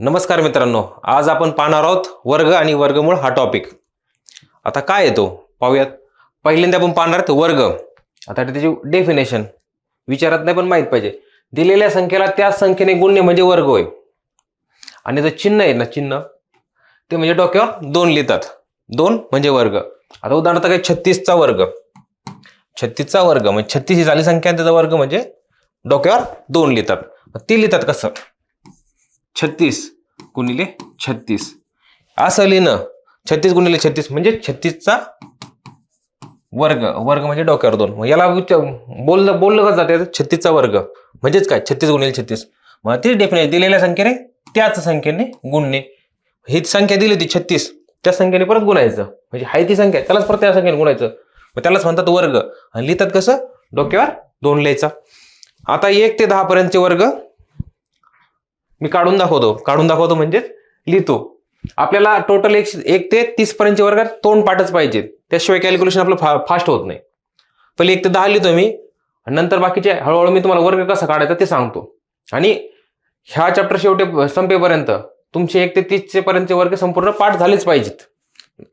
नमस्कार मित्रांनो आज आपण पाहणार आहोत वर्ग आणि वर्गमूळ हा टॉपिक आता काय येतो पाहूयात. पहिल्यांदा आपण पाहणार आहोत वर्ग. आता त्याची डेफिनेशन विचारात नाही पण माहीत पाहिजे. दिलेल्या संख्येला त्या संख्येने गुणणे म्हणजे वर्ग होय. आणि जर चिन्ह आहे ना चिन्ह ते म्हणजे डोक्यावर दोन लिहितात. दोन म्हणजे वर्ग. आता उदाहरणार्थ काय? छत्तीसचा वर्ग. छत्तीसचा वर्ग म्हणजे छत्तीस ही झाली संख्या आणि त्याचा वर्ग म्हणजे डोक्यावर दोन लिहितात. ती लिहितात कसं? छत्तीस गुणिले छत्तीस. असं लिहिणं. छत्तीस गुणिले छत्तीस म्हणजे छत्तीसचा वर्ग. वर्ग म्हणजे डोक्यावर दोन. मग याला बोललं बोललं कसं जाते? छत्तीसचा वर्ग. म्हणजेच काय? छत्तीस गुणिले छत्तीस. मग तीच डेफिनेशन दिलेल्या संख्येने त्याच संख्येने गुणणे. ही संख्या दिली होती छत्तीस. त्या संख्येने परत गुणायचं. म्हणजे हाय ती संख्या. त्यालाच परत त्या संख्येने गुणायचं. मग त्यालाच म्हणतात वर्ग. आणि लिहितात कसं? डोक्यावर दोन लिहायचा. आता एक ते दहा पर्यंतचे वर्ग. मी काढून दाखवतो. काढून दाखवतो म्हणजेच लिहितो. आपल्याला टोटल एक एक ते तीस पर्यंतच्या वर्गात तोंड पाठच पाहिजेत. त्याशिवाय कॅल्क्युलेशन आपलं फा फास्ट होत नाही. पहिले एक ते दहा लिहितो मी. नंतर बाकीचे हळूहळू मी तुम्हाला वर्ग कसा काढायचा ते सांगतो. आणि ह्या चॅप्टर शेवटी संपेपर्यंत तुमचे एक ते तीसचे पर्यंतचे वर्ग संपूर्ण पाठ झालेच पाहिजेत.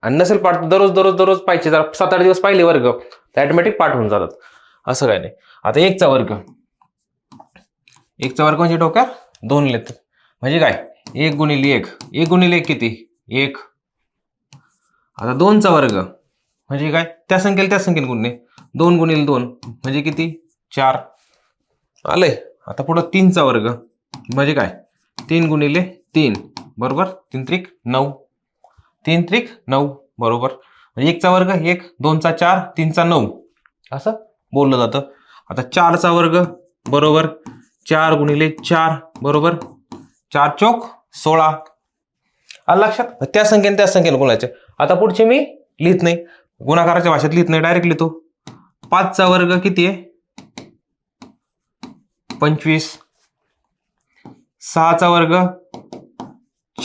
आणि नसेल पाठ दररोज दररोज दररोज पाहिजे. जर सात आठ दिवस पाहिले वर्ग तर ॲटोमॅटिक पाठ होऊन जातात. असं काय नाही. आता एकचा वर्ग. एकचा वर्ग म्हणजे डोक्यात दोन लिहितात. म्हणजे काय? एक गुणिले एक. एक गुणिले एक किती? एक. आता दोनचा वर्ग. म्हणजे काय? त्या संख्येला त्या संख्येने गुणणे. दोन गुणिले दोन म्हणजे किती? चार. आलंय. आता पुढं तीनचा वर्ग. म्हणजे काय? तीन गुणिले तीन. बरोबर? तीन त्रिक नऊ. तीन त्रिक नऊ. बरोबर? म्हणजे एकचा वर्ग एक दोनचा चार तीनचा नऊ. असं बोललं जातं. आता चारचा वर्ग. बरोबर? चार गुणिले चार. बरोबर? चार चौक सोळा. लक्षात? त्या संख्येने त्या संख्येने गुणायचे आता पुढचे मी लिहित नाही. गुणाकाराच्या भाषेत लिहित नाही डायरेक्ट लिहितो. पाचचा वर्ग किती आहे? पंचवीस. सहाचा वर्ग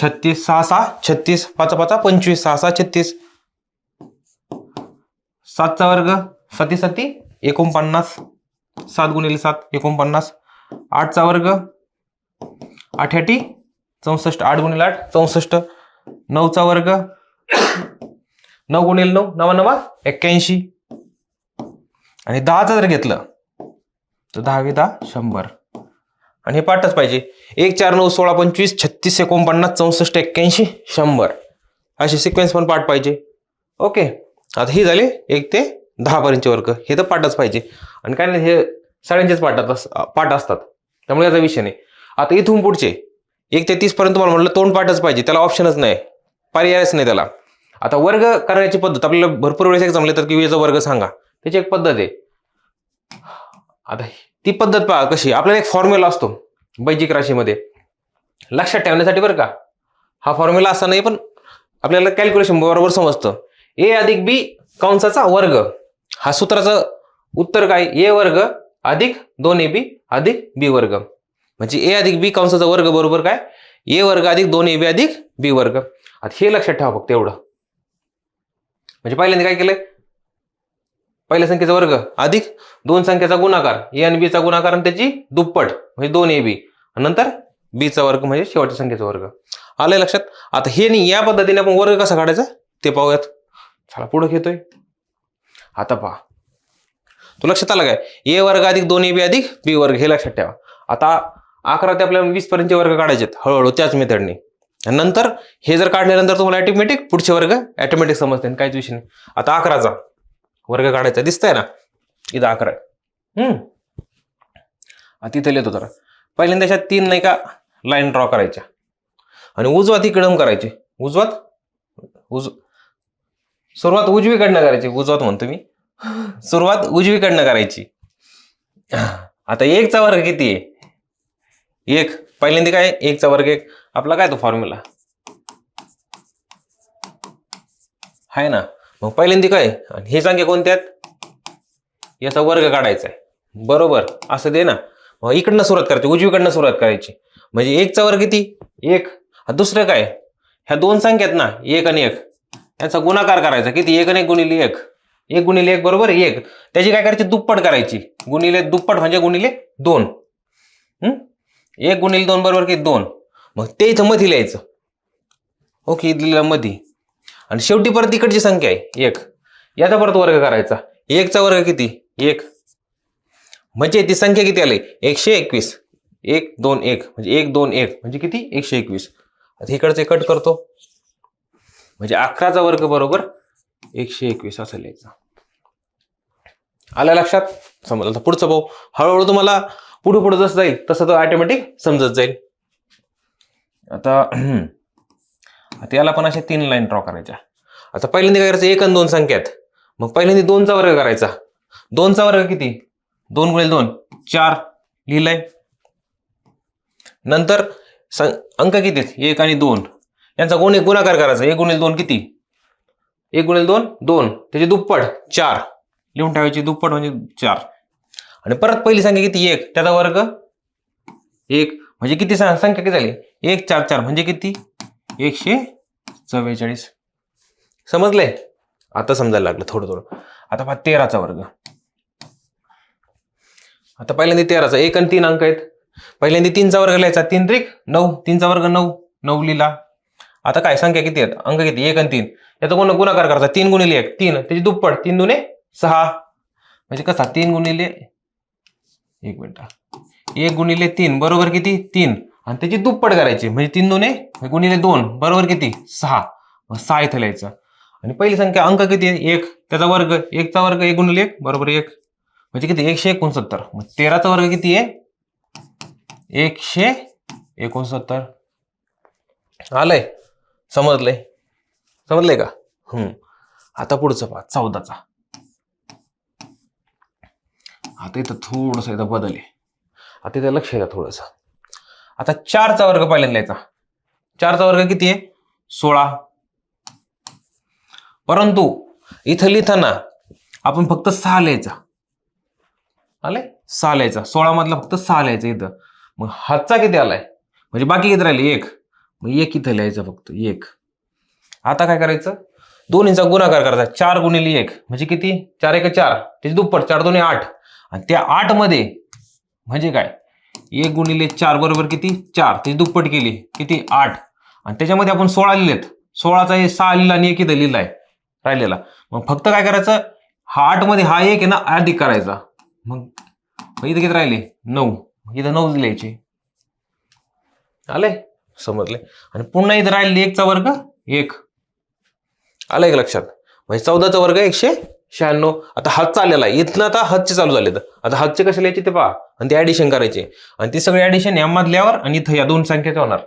छत्तीस. सहा सहा छत्तीस. पाचा पाचा पंचवीस. सहा सहा छत्तीस. सातचा वर्ग सती सती एकोणपन्नास. सात गुणिले सात एकोणपन्नास. आठचा वर्ग आठ्याटी चौसष्ट आठ गुणिले आठ चौसष्ट नऊचा वर्ग नऊ गुणिले नऊ नवा नवा एक्क्याऐंशी. आणि दहाचं जर घेतलं तर दहावी दहा शंभर. आणि हे पाठच पाहिजे. एक चार नऊ सोळा पंचवीस छत्तीस एकोणपन्नास चौसष्ट एक्क्याऐंशी शंभर. असे सिक्वेन्स पण पाठ पाहिजे. ओके. आता ही झाली एक ते दहापर्यंतचे वर्ग. हे तर पाठच पाहिजे. आणि काय नाही हे सगळ्यांचेच पाठात अस- पाठ असतात. त्यामुळे याचा विषय नाही. आता इथून पुढचे. एक ते तीसपर्यंत तुम्हाला म्हटलं तोंड पाठच पाहिजे. त्याला ऑप्शनच नाही. पर्यायच नाही त्याला. आता वर्ग करण्याची पद्धत आपल्याला भरपूर वेळेस एक्झाम येतात की वेळेचा वर्ग सांगा. त्याची एक पद्धत आहे. आता ती पद्धत पहा कशी आपल्याला एक फॉर्म्युला असतो बैजिक राशीमध्ये. लक्षात ठेवण्यासाठी बरं का. हा फॉर्म्युला असा नाही पण आपल्याला कॅल्क्युलेशन बरोबर समजतं. ए अधिक बी कंसाचा वर्ग. हा सूत्राचं उत्तर काय? ए वर्ग अधिक दोन ए बी अधिक बी वर्ग. म्हणजे ए अधिक बी कंसाचा वर्ग बरोबर काय? ए वर्ग अधिक दोन ए बी अधिक बी वर्ग. आता हे लक्षात ठेवा फक्त एवढं. म्हणजे पहिल्यांदा काय केलंय? पहिल्या संख्येचा वर्ग अधिक दोन संख्येचा गुणाकार. ए आणि बीचा गुणाकार आणि त्याची दुप्पट म्हणजे दोन ए बी. नंतर बीचा वर्ग म्हणजे शेवटच्या संख्येचा वर्ग. आलंय लक्षात? आता हे नाही या पद्धतीने आपण वर्ग कसा काढायचा? ते पाहूयात. चला पुढे घेतोय. आता पहा. तो लक्षात आलं काय? ए वर्ग अधिक दोन ए बी अधिक बी वर्ग हे लक्षात ठेवा. आता अकरा ते आपल्याला वीस पर्यंतचे वर्ग काढायचे हळूहळू त्याच मेथडने नंतर हे जर काढल्यानंतर तुम्हाला ॲटोमॅटिक पुढचे वर्ग ॲटोमॅटिक समजते काहीच विषय नाही. आता अकराचा वर्ग काढायचा दिसतंय ना? इथं अकरा हम्म. आता तिथं लिहितो जरा. पहिल्यांदा अशा तीन नाही का लाईन ड्रॉ करायच्या. आणि उजवात इकडं करायची. उजवात? उज सुरुवात उजवीकडनं करायची. उजवात म्हणतो मी. सुरुवात उजवीकडनं करायची. आता एकचा वर्ग किती आहे? एक. पहिल्यांदा काय? एकचा वर्ग एक. आपला काय तो फॉर्म्युला आहे ना. मग पहिल्यांदा काय? आणि हे संख्या कोणत्यात? याचा वर्ग काढायचा आहे. बरोबर. असं दे ना. मग इकडनं सुरुवात करायची उजवीकडनं सुरुवात करायची. म्हणजे एकचा वर्ग किती? एक. हा दुसरं काय? ह्या दोन संख्या आहेत ना एक आणि एक. याचा गुणाकार करायचा. किती? एक आणि एक गुणिले एक. एक गुणिले एक बरोबर एक. त्याची काय करायची? दुप्पट करायची. गुणिले दुप्पट म्हणजे गुणिले दोन. एक गुणिले दोन बरोबर किती दोन? मग ते इथं मध्ये लिहायचं ओके दिलेला मधी. मध्ये आणि शेवटी परत इकडची संख्या आहे एक. याचा परत वर्ग करायचा. एकचा वर्ग किती? एक. म्हणजे ती संख्या किती आली? एकशे एकवीस. एक दोन एक. म्हणजे एक दोन एक. म्हणजे किती? एकशे एकवीस. आता इकडचे कट करतो. म्हणजे अकराचा वर्ग बरोबर एकशे एकवीस असं लिहायचं. आल्या लक्षात? समजलं? पुढचं भाऊ हळूहळू तुम्हाला पुढे पुढे जसं जाईल तसं तो ऑटोमॅटिक समजत जाईल. आता त्याला याला पण अशा तीन लाईन ड्रॉ करायच्या. आता पहिल्यांदा काय करायचं? एक आणि दोन संख्या आहेत मग पहिल्यांदा दोनचा वर्ग करायचा. दोनचा वर्ग किती? दोन गुणिले दोन. चार लिहिलंय. नंतर सं- अंक किती? आहेत? एक आणि दोन. यांचा गुण गुणाकार करायचा? एक गुणिले दोन किती? एक गुणिले दोन दोन. त्याचे दुप्पट चार. लिहून ठेवायची दुप्पट म्हणजे चार. आणि परत पहिली संख्या किती? एक. त्याचा वर्ग? एक. म्हणजे किती संख्या किती झाली? एक चार चार. म्हणजे किती? एकशे चव्वेचाळीस. समजलंय? आता समजायला लागलं थोडं थोडं. आता पहा तेराचा वर्ग. आता पहिल्यांदा तेराचा. एक आणि तीन अंक आहेत. पहिल्यांदा तीनचा वर्ग लिहायचा. तीन त्रिक नऊ. तीनचा वर्ग नऊ. नऊ लिहिला. आता काय? संख्या किती आहेत? अंक किती? एक आणि तीन. याचा गुण गुणाकार करायचा. तीन गुणिले एक. तीन. त्याची दुप्पट. तीन दुने सहा. म्हणजे कसा? तीन गुणिले एक मिनिट एक गुणिले तीन बरोबर किती? तीन. आणि त्याची दुप्पट करायची म्हणजे तीन दोने गुणिले दोन बरोबर किती? सहा. मग सहा इथं लिहायचं. आणि पहिली संख्या अंक किती? आहे एक. त्याचा वर्ग एकचा वर्ग एक गुणिले एक बरोबर एक. म्हणजे किती? एकशे एकोणसत्तर. मग तेराचा वर्ग किती आहे एकशे एकोणसत्तर. आलंय. समजलंय? समजलंय का? हम्म. आता पुढचं पहा चौदाचा. आता इथं थोडस इथं बदल आहे. आता इथं लक्ष द्या थोडस. आता चारचा वर्ग पहिल्यांदा लिहायचा चारचा वर्ग किती आहे? सोळा. परंतु इथं लिहिताना आपण फक्त सहा लिहायचा. आले सहा लिहायचा. सोळा मधला फक्त सहा लिहायचा इथं. मग हातचा किती आलाय? म्हणजे बाकी किती राहिले? एक. मग एक इथं लिहायचं फक्त. एक. आता काय करायचं? दोन्हीचा गुणाकार करायचा. चार गुणिले एक. म्हणजे किती? चार एक चार. त्याची दुप्पट. चार दोन्ही आठ. आणि त्या आठमध्ये म्हणजे काय? एक गुणिले चार बरोबर किती? चार. ते दुप्पट केली. किती? आठ. आणि त्याच्यामध्ये आपण सोळा लिहिलेत. सोळाचा हे सहा लिहिला आणि एक इथं लिहिलाय राहिलेला. मग फक्त काय करायचं? हा आठमध्ये हा एक आहे ना अधिक करायचा. मग इथं किती राहिले? नऊ. मग इथं नऊ लिहायचे. आले समजले. आणि पुन्हा इथं राहिले एकचा वर्ग एक. आलं का लक्षात? म्हणजे चौदाचा वर्ग एकशे शहाण्णव. आता हात चाललेला आहे. इथनं आता हातचे चालू झाले आता हातचे कसे लिहायचे ते पहा. आणि ते ॲडिशन करायचे. आणि ते सगळे ॲडिशन या मधल्यावर आणि इथं या दोन संख्येचे होणार.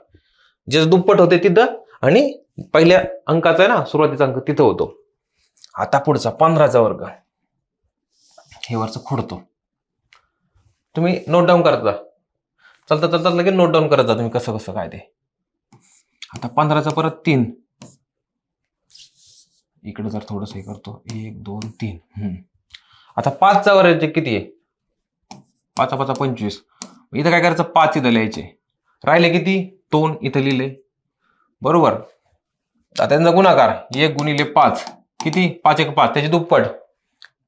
जे दुप्पट होते तिथं आणि पहिल्या अंकाचा आहे ना सुरुवातीचा अंक तिथं होतो. आता पुढचा पंधराचा वर्ग. हे वरचं खुडतो. तुम्ही नोट डाऊन करत जा. चालता चालता लगेच नोट डाऊन करत जा तुम्ही कसं कसं काय ते. आता पंधराचा परत तीन. इकडे जर थोडस हे करतो. एक दोन तीन. हम्म. आता पाचचा वर्ग किती आहे? पाचा पाचा पंचवीस. इथं काय करायचं? पाच इथं लिहायचे. राहिले किती? दोन इथं लिहिले. बरोबर. आता त्यांचा गुणाकार. एक गुणिले पाच. किती? पाच एक पाच. त्याची दुप्पट.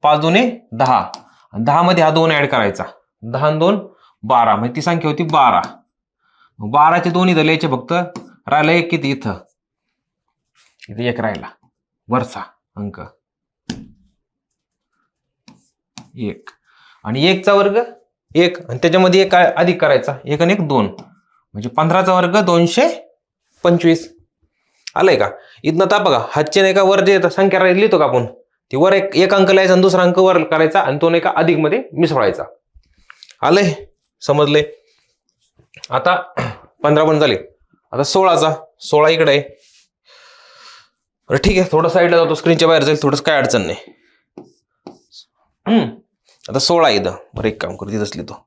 पाच दोन्ही दहा. दहा मध्ये हा दोन ऍड करायचा. दहा दोन बारा. म्हणजे ती संख्या होती बारा. बाराचे दोन इथं लिहायचे फक्त. राहिला एक किती? इथं. इथं एक राहिला. वरचा अंक. एक. आणि एकचा वर्ग एक. आणि त्याच्यामध्ये एक काय अधिक करायचा? एक आणि एक दोन. म्हणजे पंधराचा वर्ग दोनशे पंचवीस. आलंय का? इथनं ता बघा हातचे नाही का वर जे संख्या लिहितो का आपण? ती वर एक एक अंक लिहायचा आणि दुसरा अंक वर करायचा आणि तो नाही का अधिकमध्ये मिसळायचा आलंय? समजले आता पंधरा पण झाले. आता सोळाचा. सोळा इकडे आहे. बरं ठीक आहे. थोडं साईडला जातो. स्क्रीनच्या बाहेर जाईल. थोडंसं काय अडचण नाही. आता सोळा इथं. बरं एक काम करू. तिथंच लिहितो.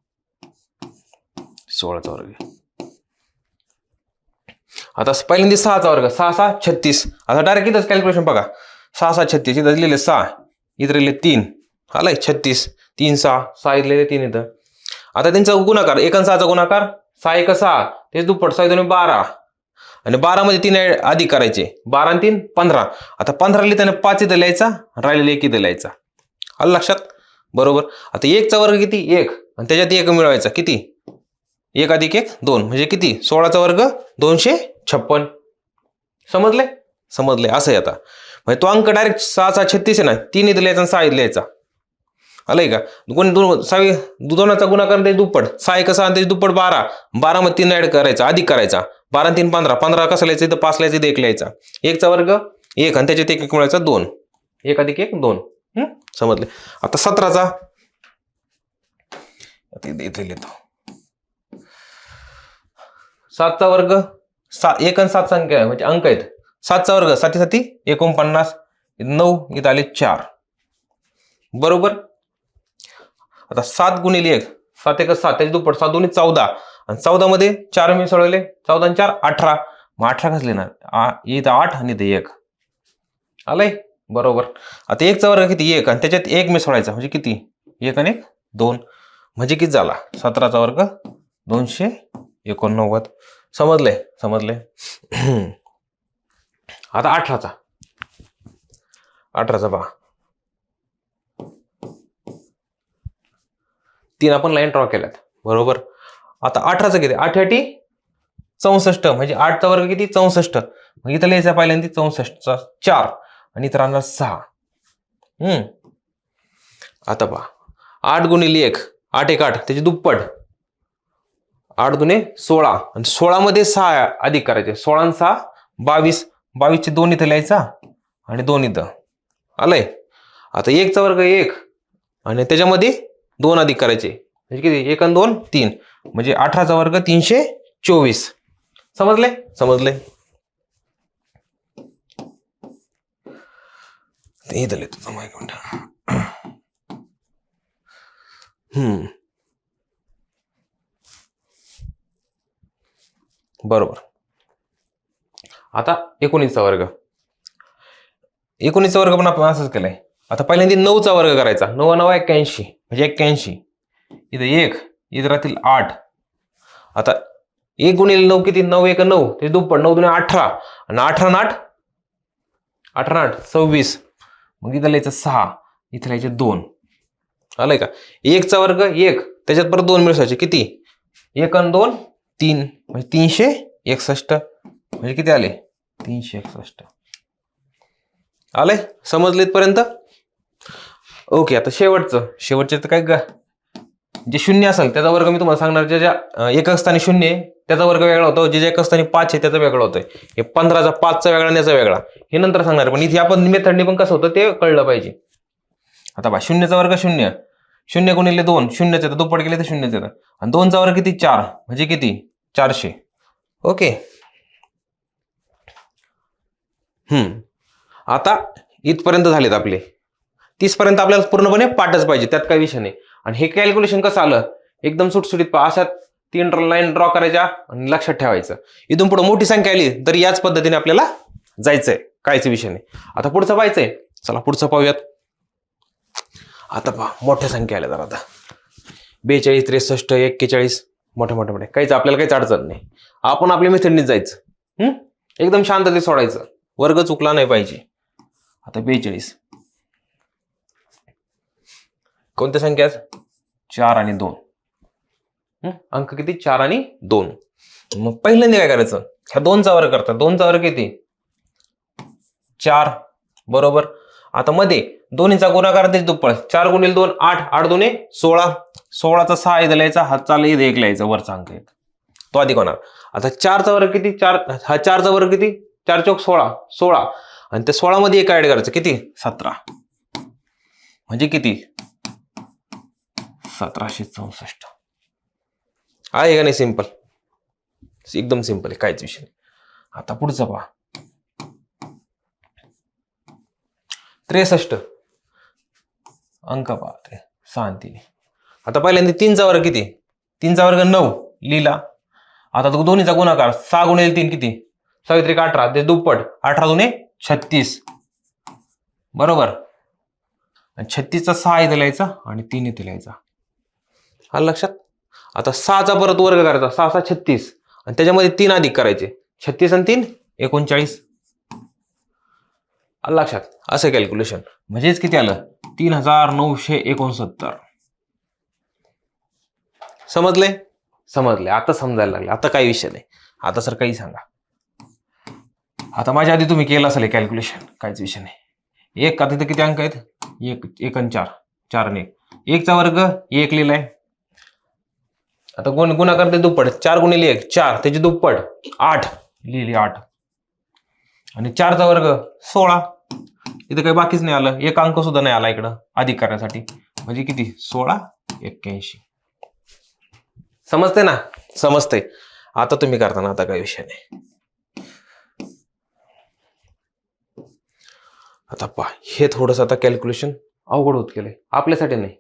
सोळाचा वर्ग आता पहिल्यांदा सहाचा वर्ग सहा सहा छत्तीस. आता डायरेक्ट इथंच कॅल्क्युलेशन बघा. सहा सहा छत्तीस. इथं लिहिले सहा. इथं लिहिले तीन. आलाय छत्तीस. तीन सहा. सहा इथं लिहिले तीन इथं. आता त्यांचा गुणाकार. एक सहाचा गुणाकार. सहा एक सहा. ते दुप्पट. सहा दोन बारा. आणि बारामध्ये तीन अधिक करायचे. बारा आणि तीन पंधरा. आता पंधरा लिहिताना पाच इथं लिहायचा राहिलेला एक इथं लिहायचा. आलं लक्षात? बरोबर? आता एकचा वर्ग किती? एक. आणि त्याच्यात एक मिळवायचा. किती? एक अधिक एक दोन. म्हणजे किती? सोळाचा वर्ग दोनशे छप्पन. समजले समजले असं आहे आता. म्हणजे तो अंक डायरेक्ट सहा सहा छत्तीस आहे ना तीन इथं लिहायचा आणि सहा इथं लिहायचा. आलंय का? कोणी दोन सहावी दोनाचा गुणाकार त्याची दुप्पट. सहा एक सहा त्याची दुप्पट बारा. बारामध्ये तीन ॲड करायचा. अधिक करायचा. बारा तीन पंधरा. पंधरा कसा लिहायचं? इथं पाच लिहायचं इथं एक लिहायचा. एकचा वर्ग एक. आणि त्याच्यात एक एक मिळायचा दोन. एक अधिक एक दोन. समजले? आता सतराचा. इथे लिहितो. सातचा वर्ग सा एक आणि सात संख्या आहे म्हणजे अंक आहेत. सातचा वर्ग साती साती एकोणपन्नास नऊ इथं आले चार. बरोबर? आता सात गुणिले एक. सात एक सात त्याची दुप्पट. सात दोन्ही चौदा. आणि चौदा मध्ये चार मी सोडवले. चौदा आणि चार अठरा. मग अठरा कसं ना इथं आठ आणि इथं एक. आलंय? बरोबर. आता एकचा वर्ग किती? एक. आणि त्याच्यात एक मी सोडायचा. म्हणजे किती? एक आणि एक दोन. म्हणजे किती झाला? सतराचा वर्ग दोनशे एकोणनव्वद. समजले समजले आता अठराचा. अठराचा पहा. तीन आपण लाईन ड्रॉ केल्यात. बरोबर? आता अठराचं किती? आठ आठी चौसष्ट. म्हणजे आठचा वर्ग किती? चौसष्ट. मग इथं लिहायचा पहिल्यांदा चौसष्टचा चार. आणि इथं राहणार सहा. हम्म. आता पहा. आठ गुणिले एक आठ एक आठ. त्याची दुप्पट. आठ दुने सोळा. आणि सोळामध्ये सहा अधिक करायचे. सोळा आणि सहा बावीस. बावीसचे दोन इथं लिहायचा. आणि दोन इथं. आलंय? आता एकचा वर्ग एक. आणि त्याच्यामध्ये दोन अधिक करायचे. म्हणजे किती? एक आणि दोन तीन. म्हणजे अठराचा वर्ग तीनशे चोवीस. समजले? समजले. ते इथं लिहितो थांबा हम्म. बरोबर. आता एकोणीसचा वर्ग. एकोणीसचा वर्ग पण आपण असंच केलंय. आता पहिल्यांदा नऊचा वर्ग करायचा. नऊ नऊ एक्क्याऐंशी. म्हणजे एक्क्याऐंशी. इथं एक इथं राहतील आठ. आता एक गुणिले नऊ किती? नऊ एक नऊ. ते दुप्पट नऊ दुने अठरा. आणि अठरा आणि आठ? अठरा आठ सव्वीस. मग इथं लिहायचं सहा इथं लिहायचे दोन. आलंय का? एकचा वर्ग एक त्याच्यात परत दोन मिळसायचे किती? एक आणि दोन तीन. म्हणजे तीनशे एकसष्ट. म्हणजे किती आले? तीनशे एकसष्ट. आलंय? समजले इथपर्यंत ओके आता शेवटचं. शेवटचे तर काय ग? जे शून्य असेल त्याचा वर्ग मी तुम्हाला सांगणार ज्या ज्या एक स्थानी शून्य आहे त्याचा वर्ग वेगळा होतो. जे जे एक स्थानी पाच आहे त्याचा वेगळा होतोय. हे पंधराचा पाचचा वेगळा आणि याचा वेगळा. हे नंतर सांगणार पण इथे आपण मेथडने पण कसं होतं ते कळलं पाहिजे. आता बा शून्यचा वर्ग शून्य. शून्य गुणिले दोन शून्यच येतं दुप्पट केले तर शून्यच येतं आणि दोनचा वर्ग किती? चार. म्हणजे किती? चारशे. ओके. हम्म. आता इथपर्यंत झालेत आपले. तीसपर्यंत आपल्याला पूर्णपणे पाठच पाहिजे त्यात काही विषय नाही. आणि हे कॅल्क्युलेशन कसं आलं? एकदम सुटसुटीत पहा. अशा तीन लाईन ड्रॉ करायच्या आणि लक्षात ठेवायचं. इथून पुढे मोठी संख्या आली तर याच पद्धतीने आपल्याला जायचंय. कायच विषय नाही. आता पुढचं पाहायचंय. चला पुढचं पाहूयात. आता पहा मोठ्या संख्या आल्या जरा आता. बेचाळीस त्रेसष्ट एक्केचाळीस मोठ्या मोठ्या मोठे. काहीच आपल्याला काहीच अडचण नाही. आपण आपल्या मेथडनीच जायचं. हम्म एकदम शांततेत सोडायचं. वर्ग चुकला नाही पाहिजे. आता बेचाळीस. कोणत्या संख्या आहेत? चार आणि दोन. अंक किती? चार आणि दोन. मग पहिल्यांदा काय करायचं? ह्या दोनचा वर्ग करतात दोनचा वर्ग किती? चार. बरोबर? आता मध्ये दोन्हीचा गुणाकार त्याची दुप्पळ चार गुणिले दोन आठ. आठ दोन्ही सोळा. सोळाचा सहा इथं लिहायचा हातचा इथे एक लिहायचा वरचा अंक एक. तो अधिक होणार. आता चारचा वर्ग किती? चार. हा चारचा वर्ग किती? चार चौक सोळा. सोळा. आणि त्या सोळामध्ये एक ऍड करायचं. किती? सतरा. म्हणजे किती? सतराशे चौसष्ट. आहे का नाही सिंपल एकदम सिंपल आहे काहीच विषय नाही. आता पुढचं पहा. त्रेसष्ट. अंक पहा ते सहा आणि आता पहिल्यांदा तीनचा वर्ग किती? तीनचा वर्ग नऊ लिहिला. आता तो दोन्हीचा गुणाकार सहा गुणिले तीन किती? सावित्रिक अठरा ते दुप्पट अठरा दोन्ही छत्तीस. बरोबर? आणि छत्तीसचा सहा इथे लिहायचा आणि तीन इथे लिहायचा. आलं लक्षात? आता सहाचा परत वर्ग करायचा सहा सहा छत्तीस. आणि त्याच्यामध्ये तीन अधिक करायचे. छत्तीस आणि तीन एकोणचाळीस. आलं लक्षात? असं कॅल्क्युलेशन म्हणजेच किती आलं? तीन हजार नऊशे एकोणसत्तर. समजले? समजले. आता समजायला लागले. आता काही विषय नाही. आता सर काही सांगा. आता माझ्या आधी तुम्ही केलं असेल कॅल्क्युलेशन काहीच विषय नाही. एक आता तिथे किती अंक आहेत? एक एक आणि चार. चार आणि एक. एकचा वर्ग एक लिहिलाय. आता गुण गुणाकार ते दुप्पट. चार गुणिले एक. चार. त्याची दुप्पट. आठ. लिहिली आठ. आणि चारचा वर्ग सोळा. इथं काही बाकीच नाही आलं. एक अंक सुद्धा नाही आला इकडं. अधिक करण्यासाठी म्हणजे किती? सोळा. एक्क्याऐंशी. समजते ना? समजते आता तुम्ही करताना आता काही विषय नाही. आता पहा. हे थोडंसं आता कॅल्क्युलेशन अवघड होत गेलंय. आपल्यासाठी नाही.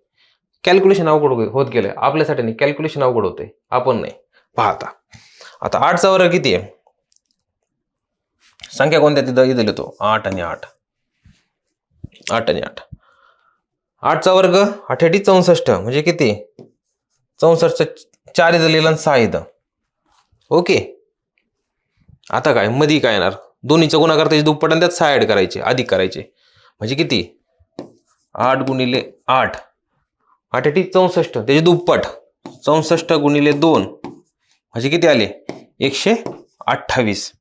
कॅल्क्युलेशन अवघड होत गेलं आपल्यासाठी नाही कॅल्क्युलेशन अवघड होते आपण नाही. पाहता आता. आठचा वर्ग किती आहे? संख्या कोणत्या तिथं? इथं लिहितो. आठ आणि आठ. आठ आणि आठ. आठचा वर्ग अठ्याठी चौसष्ट. म्हणजे किती? चौसष्ट चार इथं लिहिलं आणि सहा इथं. ओके. आता काय? मधी काय येणार? दोन्हीचा गुणाकार करता दुप्पट आणि त्यात सहा ॲड करायचे अधिक करायचे. म्हणजे किती? आठ गुणिले आठ. अठ्याठी चौसष्ट. त्याचे दुप्पट. चौसष्ट गुणिले दोन. म्हणजे किती आले? एकशे अठ्ठावीस.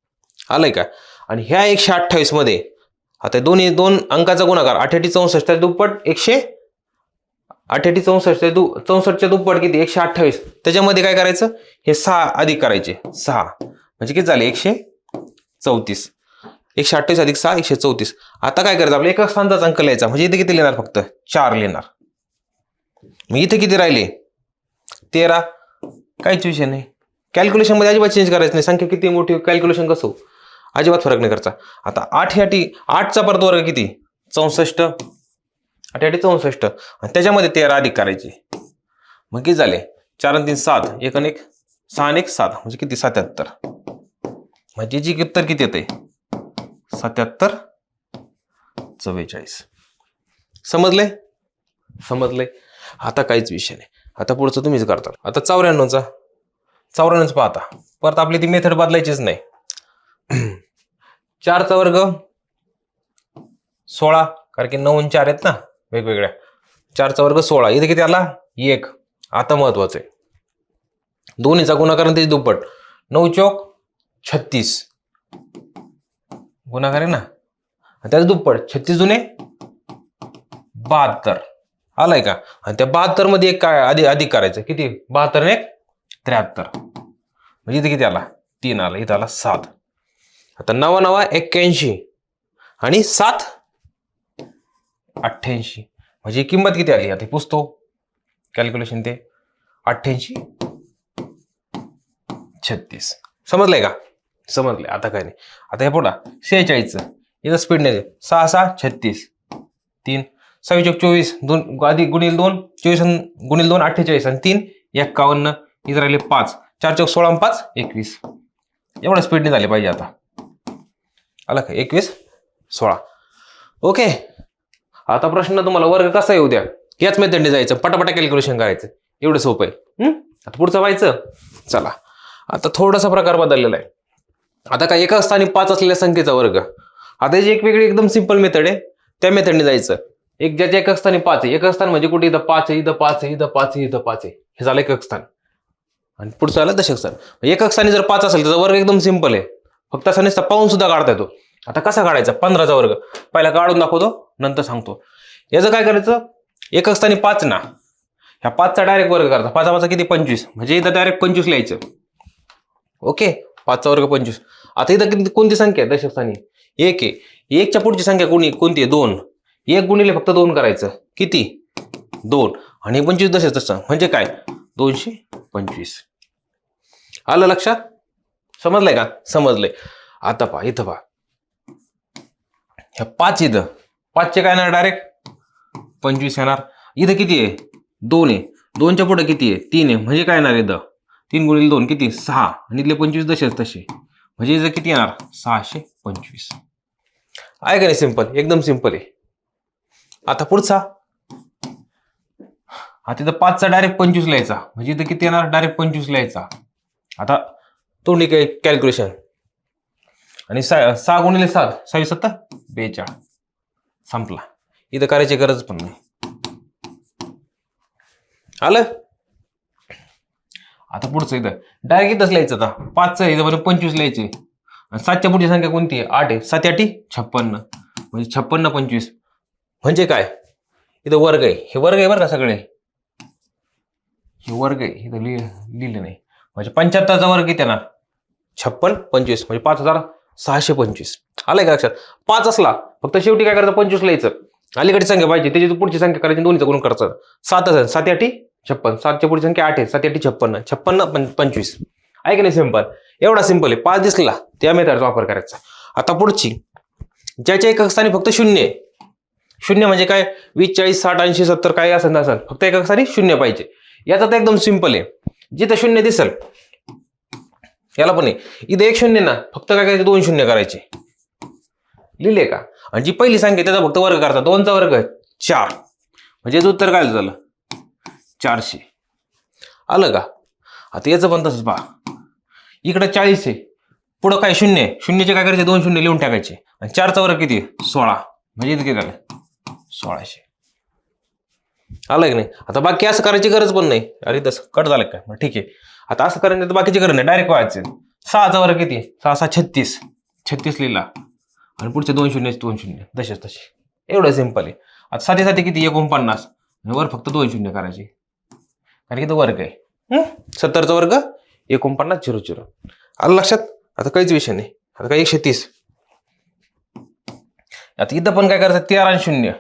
आलंय का? आणि ह्या एकशे अठ्ठावीसमध्ये आता दोन्ही दोन अंकाचा गुणाकार अठ्याठी चौसष्ट दुप्पट एकशे अठ्याटी चौसष्ट ते दु चौसष्टच्या दुप्पट किती? एकशे अठ्ठावीस. त्याच्यामध्ये काय करायचं? हे सहा अधिक करायचे. सहा. म्हणजे किती झाले? एकशे चौतीस. एकशे अठ्ठावीस अधिक सहा एकशे चौतीस. आता काय करायचं? आपल्या एका स्थानचाच अंक लिहायचा. म्हणजे इथे किती लिहिणार फक्त? चार लिहिणार. मग इथे किती राहिले? तेरा. काहीच विषय नाही. कॅल्क्युलेशनमध्ये अजिबात चेंज करायचं नाही. संख्या किती मोठी कॅल्क्युलेशन कसं हो? अजिबात फरक नाही करायचा. आता आठ याठी आठचा परत वर्ग किती? चौसष्ट. आठ याठी चौसष्ट. आणि त्याच्यामध्ये तेरा अधिक करायचे. मग किती झाले? चार आणि तीन सात. एक आणि एक सहा आणि एक सात. म्हणजे किती? सत्याहत्तर. म्हणजे जी उत्तर किती येते सत्याहत्तर. चव्वेचाळीस. समजलंय? समजलंय. आता काहीच विषय नाही. आता पुढचं तुम्हीच करता. आता चौऱ्याण्णवचा. चौऱ्याण्णवच पाहता. परत आपली ती मेथड बदलायचीच नाही. चारचा वर्ग सोळा कारण की नऊ चार आहेत ना वेगवेगळ्या. चारचा वर्ग सोळा. इथे किती आला? एक. आता महत्वाचं आहे. दोन्हीचा गुणाकार त्याची दुप्पट. नऊ चौक छत्तीस. गुणाकार आहे ना? त्याचं दुप्पट. छत्तीस जुने बहात्तर. आलाय का? आणि त्या बहात्तरमध्ये एक काय अधिक अधिक करायचं? किती? बहात्तर एक? त्र्याहत्तर. म्हणजे इथे किती आला? तीन आला. इथं आला सात. आता नवा नवा एक्क्याऐंशी. आणि सात? अठ्ठ्याऐंशी. म्हणजे किंमत किती आली? आता पुसतो. कॅल्क्युलेशन ते. अठ्ठ्याऐंशी. छत्तीस. समजलंय का? समजलंय. आता काय नाही. आता हे पुढा शेहेचाळीसचं. इथं स्पीड नाही. सहा सहा छत्तीस. तीन. सव्वीस चोवीस दोन अधिक गुणील दोन चोवीस गुणील दोन अठ्ठेचाळीस आणि तीन एक्कावन्न इथं राहिले पाच. चार चौक सोळा पाच एकवीस. एवढ्या स्पीडने झाले पाहिजे आता. आला का? एकवीस सोळा. ओके. आता प्रश्न तुम्हाला वर्ग कसा येऊ द्या? याच मेथडने जायचं. पटापटा कॅल्क्युलेशन करायचं. एवढं सोपं आहे. आता पुढचं व्हायचं? चला. आता थोडासा प्रकार बदललेला आहे. आता काय एका स्थानी पाच असलेल्या संख्येचा वर्ग. आता जी एक वेगळी एकदम सिंपल मेथड आहे त्या मेथडने जायचं. एक ज्याच्या एकक स्थानी पाच आहे. एकक स्थान म्हणजे कुठे? इथं पाच आहे इथं पाच आहे इथं पाच आहे इथं पाच आहे. हे झालं एकक स्थान. आणि पुढचं आलं दशक स्थान. एकक स्थानी जर पाच असेल त्याचा वर्ग एकदम सिंपल आहे. फक्त असा नुसता पाहून सुद्धा काढता येतो. आता कसा काढायचा? पंधराचा वर्ग. पहिला काढून दाखवतो नंतर सांगतो. याचं काय करायचं? एकक स्थानी पाच ना. ह्या पाचचा डायरेक्ट वर्ग करायचा पाचा पाचा किती? पंचवीस. म्हणजे इथं डायरेक्ट पंचवीस लिहायचं ओके? पाचचा वर्ग पंचवीस. आता इथं किती कोणती संख्या आहे? दशक स्थानी. एक आहे. एकच्या पुढची संख्या कोणी कोणती आहे? दोन. एक गुणिले फक्त दोन करायचं. किती? दोन. आणि पंचवीस दशेच तसं. म्हणजे काय? दोनशे पंचवीस. आलं लक्षात? समजलंय का? समजलंय. आता पहा इथं पहा. ह्या पाच इथं. पाचचे काय येणार डायरेक्ट पंचवीस येणार. इथं किती आहे? दोन आहे. दोनच्या पुढे किती आहे? तीन आहे. म्हणजे काय येणार इथं? तीन गुणिले दोन किती? सहा. आणि इथले पंचवीस दशेच तसे. म्हणजे इथं किती येणार? सहाशे पंचवीस. आहे का नाही? सिंपल. एकदम सिंपल आहे. आता पुढचा. हा तिथं पाचचा डायरेक्ट पंचवीस लिहायचा म्हणजे इथं किती येणार? डायरेक्ट पंचवीस लिहायचा आता तोंडी काय कॅल्क्युलेशन आणि सा सहा गुणिले सात सव्वीस सत्ता बेचाळ संपला. इथं करायची गरज पण नाही. आलं? आता पुढचं इथं. डायरेक्ट इथंच लिहायचं आता. पाचचं इथं म्हणजे पंचवीस लिहायचे. सातच्या पुढची संख्या कोणती आहे? आठ आहे. सात आठी छप्पन्न. म्हणजे छप्पन्न पंचवीस. म्हणजे काय? इथं वर्ग आहे. हे वर्ग आहे बरं का सगळे? हे वर्ग आहे. इथं लिह लिहिलं नाही. म्हणजे पंच्याहत्तरचा वर्ग किती ना छप्पन पंचवीस. म्हणजे पाच हजार सहाशे पंचवीस. आलंय का लक्षात? पाच असला. फक्त शेवटी काय करायचं? पंचवीस लिहायचं. अलीकडची संख्या पाहिजे. त्याची पुढची संख्या करायची दोन्हीचं गुण करायचं. सातच आहे. सात आठी छप्पन. सातच्या पुढची संख्या आठ आहे. सात आठी छप्पन्न छप्पन्न पं पंचवीस. आहे की नाही सिंपल? एवढा सिंपल आहे. पाच दिसला. त्या मेथडचा वापर करायचा. आता पुढची. ज्याच्या एका स्थानी फक्त शून्य आहे. शून्य म्हणजे काय? वीस चाळीस साठ ऐंशी सत्तर काय असेल ना असेल. फक्त एका सारी शून्य पाहिजे. याचा तर एकदम सिंपल आहे. जिथं शून्य दिसेल याला पण आहे. इथं एक शून्य ना फक्त काय करायचे? दोन शून्य करायचे. लिहिले का? आणि जी पहिली संख्या त्याचा फक्त वर्ग करता दोनचा वर्ग आहे चार. म्हणजे याचं उत्तर काय झालं? चारशे. आलं का? आता याचं पण तसंच पहा. इकडं चाळीस आहे. पुढं काय? शून्य. शून्यचे काय करायचे? दोन शून्य लिहून टाकायचे. आणि चारचा वर्ग किती? सोळा. म्हणजे इथं काय झालं. सोळाशे. आलं की नाही? आता बाकी असं करायची गरज पण नाही. अरे तसं कट झालं काय मग ठीक आहे. आता असं करायचं तर बाकीची गरज नाही. डायरेक्ट व्हायचे. सहाचा वर्ग किती? सहा सहा छत्तीस. छत्तीस लिहिला. आणि पुढचे दोन शून्य दोन शून्य. तसेच तसे. एवढं सिंपल आहे. आता साठी साठी किती? एकोणपन्नास. आणि वर फक्त दोन शून्य करायचे. कारण की तो वर्ग आहे. सत्तरचा वर्ग एकोणपन्नास झिरो झिरो. आलं लक्षात? आता काहीच विषय नाही. आता काय एकशे तीस. आता इथं पण काय करायचं तेरा आणि शून्य.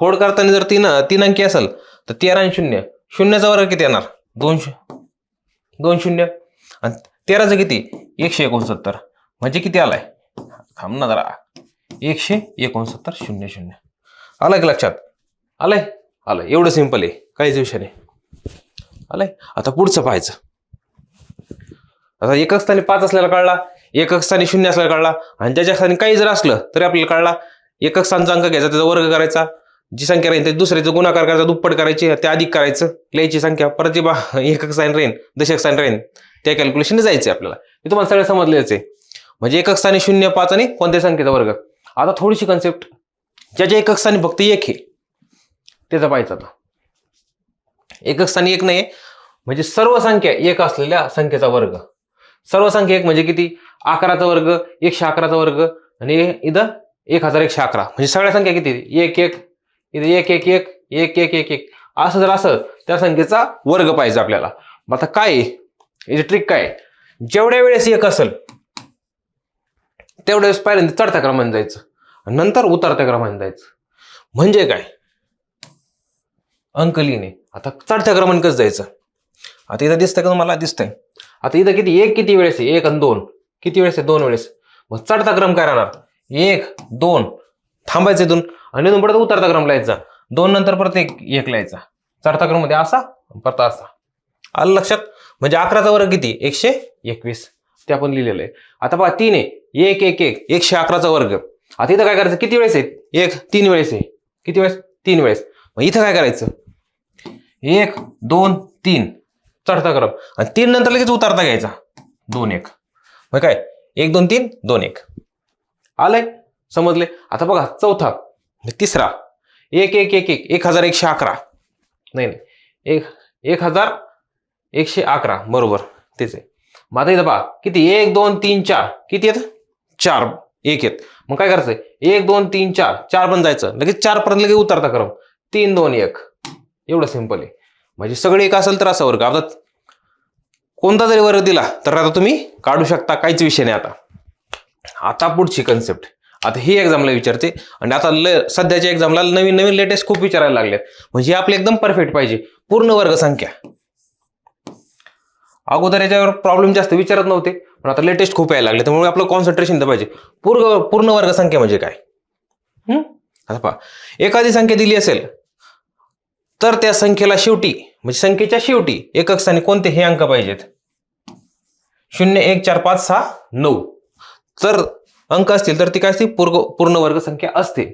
फोड करताना जर तीन तीन अंकी असेल तर तेरा आणि शून्य. शून्याचा वर्ग किती येणार? दोन दोन शून्य. आणि तेराचं किती? एकशे एकोणसत्तर. म्हणजे किती आलाय? थांब ना जरा. एकशे एकोणसत्तर शून्य शून्य. आलं की लक्षात? आलंय? आलं एवढं सिंपल आहे. काहीच विषय नाही. आलंय? आता पुढचं पाहायचं. आता एकच स्थानी पाच असल्याला कळला एकक स्थानी शून्य असल्याला कळला आणि ज्याच्या स्थानी काही जर असलं तरी आपल्याला कळला एकक स्थानचा अंक घ्यायचा त्याचा वर्ग करायचा. जी संख्या राहील ते दुसऱ्याचं गुणाकार करायचा दुप्पट करायची ते अधिक करायचं लिहायची संख्या. परत बा एकक स्थान राहील दशक स्थान राहील त्या कॅल्क्युलेशन जायचं आपल्याला. हे तुम्हाला सगळं समजलेच आहे. म्हणजे एकक स्थानी शून्य पाच आणि कोणत्या संख्येचा वर्ग? आता थोडीशी कन्सेप्ट ज्याच्या एकक स्थानी फक्त एक आहे त्याचा पाहायचं आता. एकक स्थानी एक नाही म्हणजे सर्व संख्या एक असलेल्या संख्येचा वर्ग. सर्व संख्या एक म्हणजे किती? अकराचा वर्ग एकशे अकराचा वर्ग आणि इथं एक हजार एकशे अकरा. म्हणजे सगळ्या संख्या किती? एक एक. इथे एक एक एक एक एक एक एक. असं जर असं त्या संख्येचा वर्ग पाहिजे आपल्याला. मग आता काय याची ट्रिक काय जेवढ्या वेळेस एक असेल तेवढ्या वेळेस पहिल्यांदा चढत्या क्रमाने जायचं नंतर उतरत्या क्रमाने जायचं. म्हणजे काय? अंक लिहिणे. आता चढत्या क्रमाने कसं जायचं? आता इथं दिसतंय का तुम्हाला? दिसतंय. आता इथं किती एक किती वेळेस आहे? एक आणि दोन. किती वेळेस आहे? दोन वेळेस. मग चढता क्रम काय राहणार? एक दोन. थांबायचं इथून. आणि इथून परत उतरता क्रम लिहायचा दोन नंतर परत एक एक लिहायचा चढता क्रममध्ये असा परत असा. आलं लक्षात? म्हणजे अकराचा वर्ग किती? एकशे एकवीस. ते आपण लिहिलेलं आहे. आता पहा तीन आहे. एक एक एक. एकशे अकराचा वर्ग. आता इथं काय करायचं? किती वेळेस आहे? एक तीन वेळेस आहे. किती वेळेस? तीन वेळेस. मग इथं काय करायचं? एक दोन तीन. चढता क्रम आणि तीन नंतर लगेच उतरता घ्यायचा. दोन एक. मग काय? एक दोन तीन दोन एक. आलंय? समजले? आता बघा चौथा. तिसरा. एक एक एक एक. एक हजार एकशे अकरा. नाही नाही. एक एक हजार एकशे अकरा. बरोबर. तेच आहे. मग आता इथं पहा. किती? एक दोन तीन चार. किती येत चार. एक येत मग काय करायचं एक दोन तीन चार. चार पण जायचं. लगेच चार पर्यंत लगेच उतरता क्रम तीन दोन एक. एवढं सिंपल आहे. म्हणजे सगळे एक असेल तर असा वर्ग. आता कोणता जरी वर्ग दिला तर आता तुम्ही काढू शकता. काहीच विषय नाही आता. आता पुढची कन्सेप्ट आता ही एक्झामला विचारते. आणि आता ल सध्याच्या एक्झामला नवीन नवीन लेटेस्ट खूप विचारायला लागलेत. म्हणजे आपले एकदम परफेक्ट पाहिजे. पूर्ण वर्ग संख्या. अगोदर याच्यावर प्रॉब्लेम जास्त विचारत नव्हते पण आता लेटेस्ट खूप यायला लागले. त्यामुळे आपलं कॉन्सन्ट्रेशन तर पाहिजे. पूर्ण पूर्ण वर्ग संख्या म्हणजे काय? हम्म? आता पहा. एखादी संख्या दिली असेल तर त्या संख्येला शेवटी म्हणजे संख्येच्या शेवटी एकक स्थानी कोणते हे अंक पाहिजेत? शून्य एक चार पाच सहा नऊ. तर अंक असतील तर ती काय असते पूर्ग पूर्ण वर्ग संख्या असते.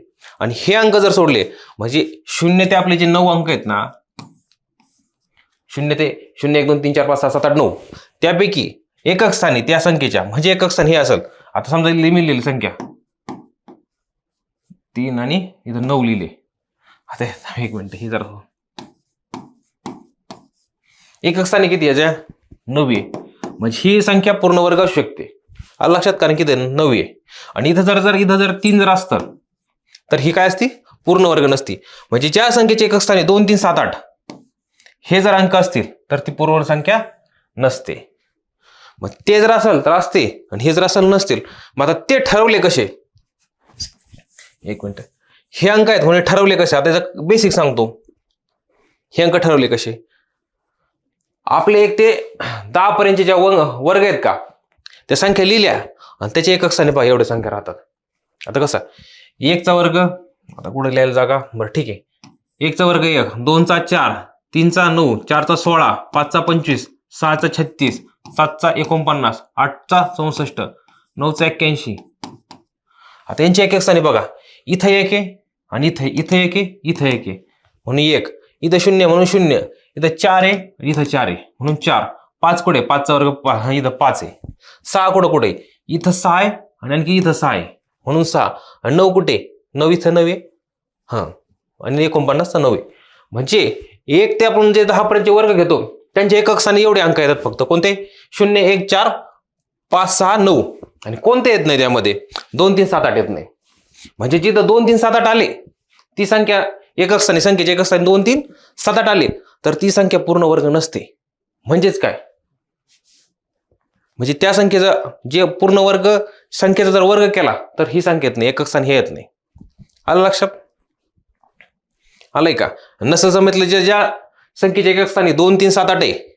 आणि हे अंक जर सोडले म्हणजे शून्य ते आपले जे नऊ अंक आहेत ना शून्य ते शून्य एक दोन तीन चार पाच सहा सात आठ नऊ त्यापैकी एकक स्थानी त्या संख्येच्या. म्हणजे एकक स्थान हे असेल. आता समजा लिमिट लिहिली संख्या. तीन आणि इथं नऊ लिहिले. आता एक मिनिट हे जरा एकक स्थानी किती याच्या नववी आहे. म्हणजे ही संख्या पूर्ण वर्ग असू शकते. आलं लक्षात कारण की ते नववी आहे. आणि इथं जर जर इथं जर तीन जर असतं तर ही काय असती? पूर्ण वर्ग नसती. म्हणजे ज्या संख्येचे एकक स्थानी दोन तीन सात आठ हे जर अंक असतील तर ती पूर्ण संख्या नसते. मग ते जर असेल तर असते. आणि हे जर असेल नसतील. मग आता ते ठरवले कसे? एक मिनिट. हे अंक आहेत म्हणजे ठरवले कसे? आता त्याचं बेसिक सांगतो. हे अंक ठरवले कसे? आपले एक ते दहा पर्यंतचे ज्या व- वर्ग आहेत का? त्या संख्या लिहिल्या आणि त्याच्या एक अक्षाने पहा एवढ्या संख्या राहतात. आता कसं? एकचा वर्ग आता कुठे लिहायला जागा? बरं ठीक आहे. एकचा वर्ग एक दोनचा चार तीनचा नऊ चारचा सोळा पाचचा पंचवीस सहाचा छत्तीस सातचा एकोणपन्नास आठचा चौसष्ट नऊचा एक्क्याऐंशी. आता यांच्या एक एक स्थानी बघा. इथं एक आहे आणि इथं इथं एक आहे इथं एक आहे. म्हणून एक. इथं शून्य म्हणून शून्य. इथं चार आहे इथं चार आहे. म्हणून चार. पाच कुठे? पाचचा वर्ग पा- इथं पाच आहे. सहा कुठं कुठे? इथं सहा आहे आणि आणखी इथं सहा आहे. म्हणून सहा. आणि नऊ कुठे? नऊ इथं नऊ आहे. हां. आणि एकोणपन्नासचा नऊ आहे. म्हणजे एक ते आपण जे दहापर्यंतचे वर्ग घेतो त्यांच्या एकक स्थानी एवढे अंक येतात फक्त. कोणते? शून्य एक चार पाच सहा नऊ. आणि कोणते येत नाही त्यामध्ये? दोन तीन सात आठ येत नाही. म्हणजे जिथं दोन तीन सात आठ आले ती संख्या एकक स्थानी संख्येचे एकक स्थानी दोन तीन सात आठ आले तर ती संख्या पूर्ण वर्ग नसते. म्हणजेच काय? म्हणजे त्या संख्येचा जे पूर्ण वर्ग संख्येचा जर वर्ग केला तर ही संख्या येत नाही. एकक स्थान हे येत नाही. आलं लक्षात? आलंय का? नसं जमितलं जे ज्या संख्येच्या एकक स्थानी दोन तीन सात आठ आहे.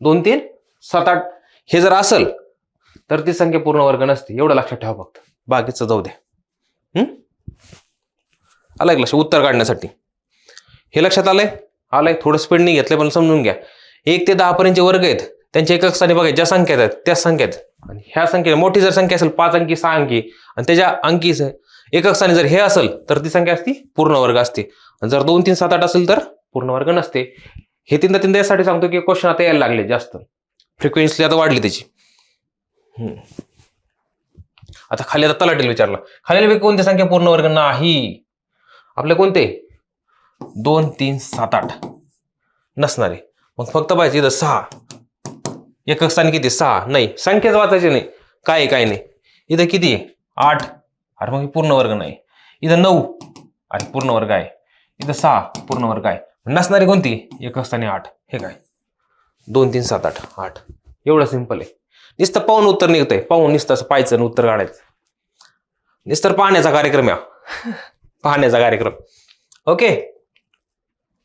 दोन तीन सात आठ हे जर असेल तर ती संख्या पूर्ण वर्ग नसते. एवढं लक्षात ठेवा फक्त. बाकीचं जाऊ द्या हम्म? आलंय लक्ष? उत्तर काढण्यासाठी. हे लक्षात आलंय? आलंय. थोडं स्पीड नाही घेतलं पण समजून घ्या. एक ते दहापर्यंतचे वर्ग आहेत. त्यांच्या एकक स्थानी बघा ज्या संख्या आहेत त्याच संख्या आहेत. आणि ह्या संख्येत मोठी जर संख्या असेल पाच अंकी सहा अंकी आणि त्याच्या अंकी स- एकक स्थानी जर हे असेल तर ती संख्या असती पूर्ण वर्ग असते. आणि जर दोन तीन सात आठ असेल तर पूर्ण वर्ग नसते. हे तीनदा तीनदा यासाठी सांगतो की क्वेश्चन आता यायला लागले जास्त. फ्रिक्वेन्सी आता वाढली त्याची. आता खाली आता तलाटील विचारला. खालील कोणती संख्या पूर्ण वर्ग नाही? आपले कोणते? दोन तीन सात आठ. नसणारे. मग फक्त पाहिजे इथं सहा. एकक स्थानी किती? सहा. नाही संख्याच वाचायची नाही. काय काय नाही. इथं किती आहे? आठ. अरे मग पूर्ण वर्ग नाही. इथं नऊ. अरे पूर्ण वर्ग आहे. इथं सहा. पूर्ण वर्ग आहे. नसणारी कोणती? एकक स्थानी आठ. हे काय? दोन तीन सात आठ. आठ. एवढं सिंपल आहे. नुसतं पाहून उत्तर निघतंय. पाहून नुसतं असं पाहायचं आणि उत्तर काढायचं. नुसतं पाहण्याचा कार्यक्रम आहे हा. पाहण्याचा कार्यक्रम. ओके